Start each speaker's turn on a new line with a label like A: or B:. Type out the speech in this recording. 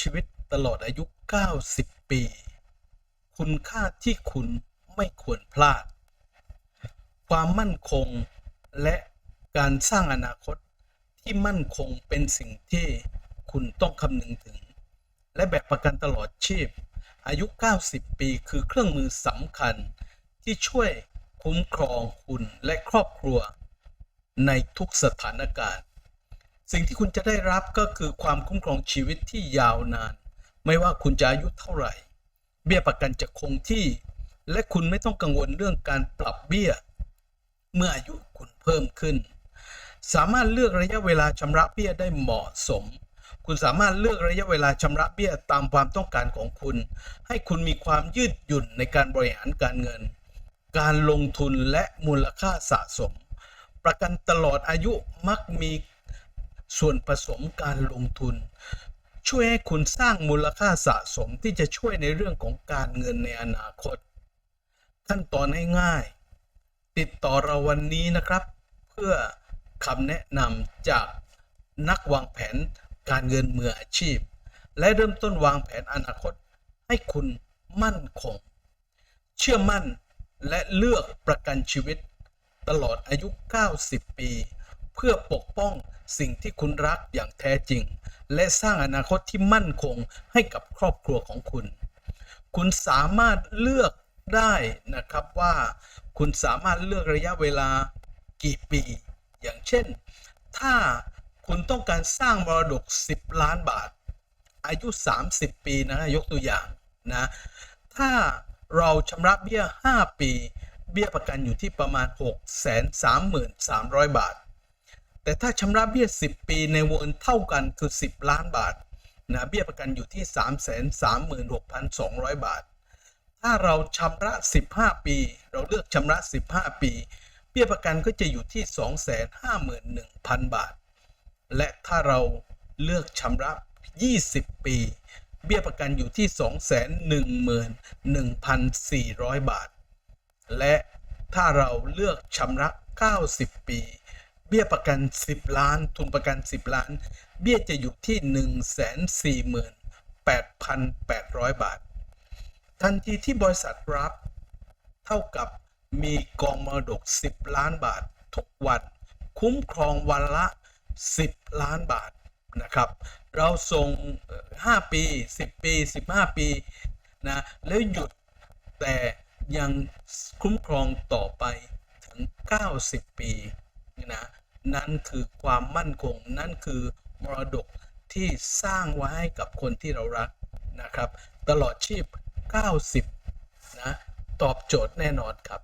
A: ชีวิตตลอดอายุ 90 ปี คุณค่าที่คุณไม่ควรพลาด ความมั่นคงและการสร้างอนาคตที่มั่นคงเป็นสิ่งที่คุณต้องคำนึงถึง และแบบประกันตลอดชีพ อายุ 90 ปีคือเครื่องมือสำคัญที่ช่วยคุ้มครองคุณและครอบครัวในทุกสถานการณ์ สิ่งที่คุณจะได้รับก็คือความคุ้มครองชีวิตที่ยาวนาน ไม่ว่าคุณจะอายุเท่าไหร่ เบี้ยประกันจะคงที่ และคุณไม่ต้องกังวลเรื่องการปรับเบี้ย เมื่ออายุคุณเพิ่มขึ้น สามารถเลือกระยะเวลาชำระเบี้ยได้เหมาะสม คุณสามารถเลือกระยะเวลาชำระเบี้ยตามความต้องการของคุณ ให้คุณมีความยืดหยุ่นในการบริหารการเงิน การลงทุนและมูลค่าสะสม ประกันตลอดอายุมักมี ส่วนผสมการลงทุน ช่วยให้คุณสร้างมูลค่าสะสมที่จะช่วยในเรื่องของการเงินในอนาคต ขั้นตอนง่ายๆติดต่อเราวันนี้นะครับ เพื่อคำแนะนำจากนักวางแผนการเงินมืออาชีพ และเริ่มต้นวางแผนอนาคต ให้คุณมั่นคง เชื่อมั่นและเลือกประกันชีวิต ตลอดอายุ 90 ปี เพื่อปกป้อง สิ่งที่คุณรักอย่างแท้จริง และสร้างอนาคตที่มั่นคงให้กับครอบครัวของคุณ คุณสามารถเลือกได้นะครับว่า คุณสามารถเลือกระยะเวลากี่ปี อย่างเช่น ถ้าคุณต้องการสร้างมรดก 10 ล้านบาท อายุ 30 ปีนะยกตัวอย่างนะ ถ้าเราชำระเบี้ย 5 ปี เบี้ยประกันอยู่ที่ประมาณ 6 3 3 0 0 บาท แต่ถ้าชำระเบี้ย 10 ปีในวงเงินเท่ากันคือ 10 ล้านบาทนะเบี้ยประกันอยู่ที่ 3 3 6 2 0 0 บาท ถ้าเราชำระ 15 ปี เราเลือกชำระ 15 ปี เบี้ยประกันก็จะอยู่ที่ 251,000 บาท และถ้าเราเลือกชำระ 20 ปี เบี้ยประกันอยู่ที่ 211,400 บาท และถ้าเราเลือกชำระ 90 ปี เบี้ยประกัน 10 ล้าน ทุนประกัน 10 ล้าน เบี้ยจะอยู่ที่ 148,800 บาท ทันทีที่บริษัทรับ เท่ากับมีกองมรดก 10 ล้านบาท ทุกวัน คุ้มครองวันละ 10 ล้านบาทนะครับ เราส่ง 5 ปี 10 ปี 15 ปีนะแล้วหยุดแต่ยังคุ้มครองต่อไปถึง 90 ปีนะ นั่นคือความมั่นคง นั่นคือมรดกที่สร้างไว้ให้กับคนที่เรารักนะครับ ตลอดชีพ 90นะตอบโจทย์แน่นอนครับ